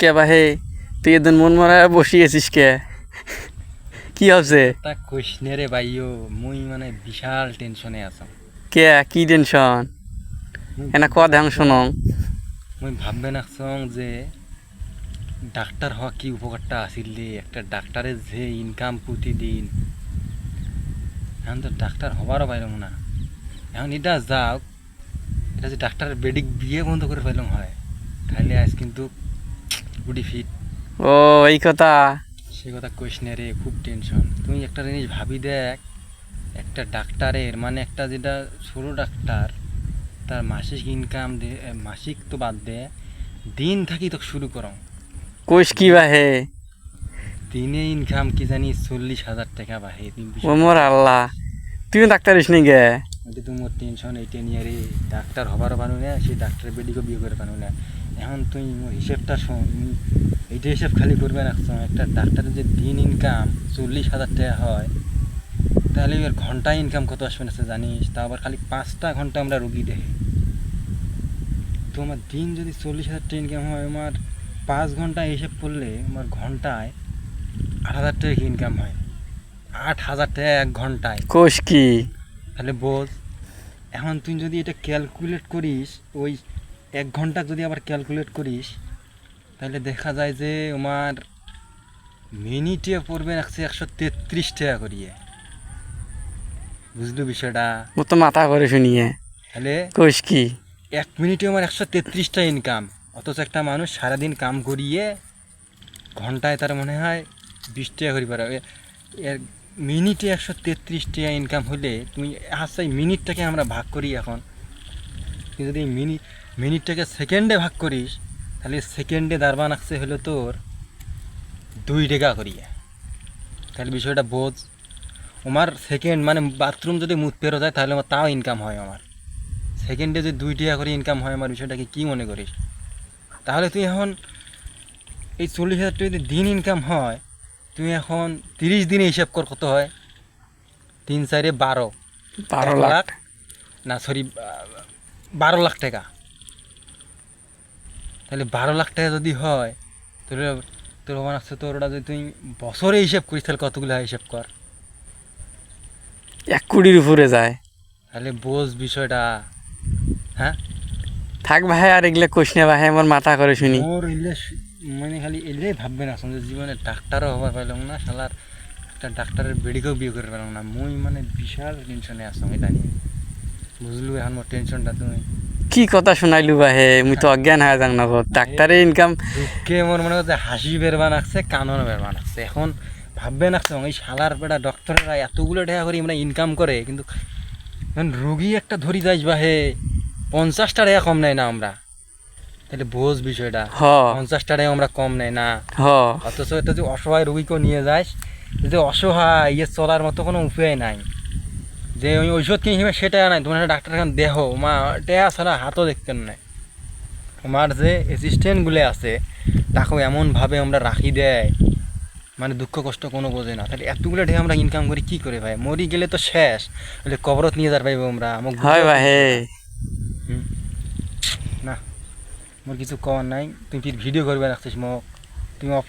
কে বাহে তুই এদিন মন মারা বসিয়েছিস কে? কি হচ্ছে? তা কইসনে রে ভাইও মুই মানে বিশাল টেনশনে আছো কে? কি টেনশন? এনা ক ধ্যান শোনং। মুই ভাববে নাকছং যে ডাক্তার হওয়া কি উপকারটা আসিল রে? একটা ডাক্তারের যে ইনকাম প্রতিদিন। এখন তো ডাক্তার হবারও পাইলাম না। এখন এটা যাও এটা যে ডাক্তারের বেডিক বিয়ে বন্ধ করে পাইলাম হয়। তাহলে আজ কিন্তু গুডি ফিট। ও এই কথা? সে কথা কইস না রে খুব টেনশন। তুই একটা জিনিস ভাবি দেখ একটা ডাক্তারের মানে একটা যেটা ছোটো ডাক্তার তার মাসিক ইনকাম মাসিক তো বাদ দে দিন থাকি তো শুরু করো। কইস কি বাহে? দিনে ইনকাম কি জানি চল্লিশ হাজার টাকা বাহে তুমি ও আল্লাহ তুই ডাক্তার ইস নি গে? এটা তো মোর টেনশন এইটা নিয়ে রে ডাক্তার হবারও পানো না সেই ডাক্তার বেডিকে বিয়ে করে পানো না এখন তুই মোর হিসেবটা শোন এইটা হিসেব খালি করবে রাখছো একটা ডাক্তারের যে দিন ইনকাম চল্লিশ হাজার টাকা হয় তাহলে এর ঘন্টায় ইনকাম কত আসবে না জানিস তা আবার খালি পাঁচটা ঘণ্টা আমরা রুগী দেখে তো আমার দিন যদি চল্লিশ হাজার টাকা ইনকাম হয় আমার পাঁচ ঘণ্টা হিসেব করলে আমার ঘন্টায় আট হাজার টাকা ইনকাম হয় আট হাজার টাকা এক ঘন্টায় কোষ কি তাহলে বোঝ। এখন তুই যদি এটা ক্যালকুলেট করিস ওই এক ঘণ্টা যদি আবার ক্যালকুলেট করিস তাহলে দেখা যায় যে আমার মিনিটে পড়বে একশো একশো তেত্রিশ টাকা করিয়ে। বুঝলি বিষয়টা? ও তো মাথা করে শুনিয়ে। তাহলে কোষ কি? এক মিনিটে আমার একশো তেত্রিশটা ইনকাম অথচ একটা মানুষ সারাদিন কাম করিয়ে ঘন্টায় তার মনে হয় বিশ টাকা করি পারে। এর মিনিটে একশো তেত্রিশ টাকা ইনকাম হলে তুমি আচ্ছা মিনিটটাকে আমরা ভাগ করি এখন। তুই যদি মিনিট মিনিটটাকে সেকেন্ডে ভাগ করিস, তাহলে সেকেন্ডে দারবান আসছে হলো তোর দুই টাকা করিয়ে। তাহলে বিষয়টা বোঝ। আমার সেকেন্ড মানে বাথরুম যদি মুখ পেরো যায়, তাহলে আমার তাও ইনকাম হয় আমার। সেকেন্ডে যদি দুই টাকা করে ইনকাম হয় আমার, বিষয়টাকে কী মনে করিস? তাহলে তুই এখন এই চল্লিশ হাজার টাকা যদি দিন ইনকাম হয় তুই এখন তিরিশ দিনে হিসাব কর কত হয়? তিন চারে বারো বারো লাখ না সরি বারো লাখ টাকা। তাহলে বারো লাখ টাকা যদি হয় তাহলে তোর মনে হচ্ছে তোর ওটা যদি তুই বছরে হিসাব করিস তাহলে কতগুলো হয় হিসাব কর এক কোটির উপরে যায়। তাহলে বোঝ বিষয়টা। হ্যাঁ থাক ভাই আর এগুলো কোষ না ভাই আমার মাথা করে শুনি। স- মানে খালি এলে ভাববে না সঞ্জয় জীবনে ডাক্তারও হবার পাইলাম না শালার একটা ডাক্তারের বেডিকেও বিয়ে করে পেলাম না। মুই মানে বিশাল টেনশনে আসলাম এটা নিয়ে বুঝলু এখন মোর টেনশনটা তুমি। কি কথা শোনাইলু বাহে মুই তো অজ্ঞান হয়ে যাং না ডাক্তারে ইনকাম কে মোর মনে হচ্ছে হাসি বেরবা নাকছে কানও বেরবা নাকছে এখন ভাববে নাকছে এই শালার বেটা ডক্টরেরা এতগুলো টাকা করে মানে ইনকাম করে কিন্তু এখন রুগী একটা ধরি যাইস বাহে পঞ্চাশটা টাকা কম নেয় না আমরা। তাহলে বোঝ বিষয়টা। আমরা কম নেয় না। অথচ এটা যে অসহায় রোগীকেও নিয়ে যাস যে অসহায় ইয়ে চলার মতো কোনো উপায় নাই। যে ওই কিনে সেটা নাই তোমার ডাক্তার খান দেহ মা টেয়া ছাড়া হাতও দেখতেন না। আমার যে অ্যাসিস্ট্যান্টগুলো আছে তাকেও এমনভাবে আমরা রাখি দেয় মানে দুঃখ কষ্ট কোনো বোঝে না। তাহলে এতগুলো ঢে আমরা ইনকাম করি কি করে ভাই? মরি গেলে তো শেষ। কবরত নিয়ে যার পাইবো আমরা আমাকে হয় বাহে হুম। না মোর কিছু কওয়ার নাই। তুমি ফির ভিডিও করবে রাখছিস মোক। তুমি অফ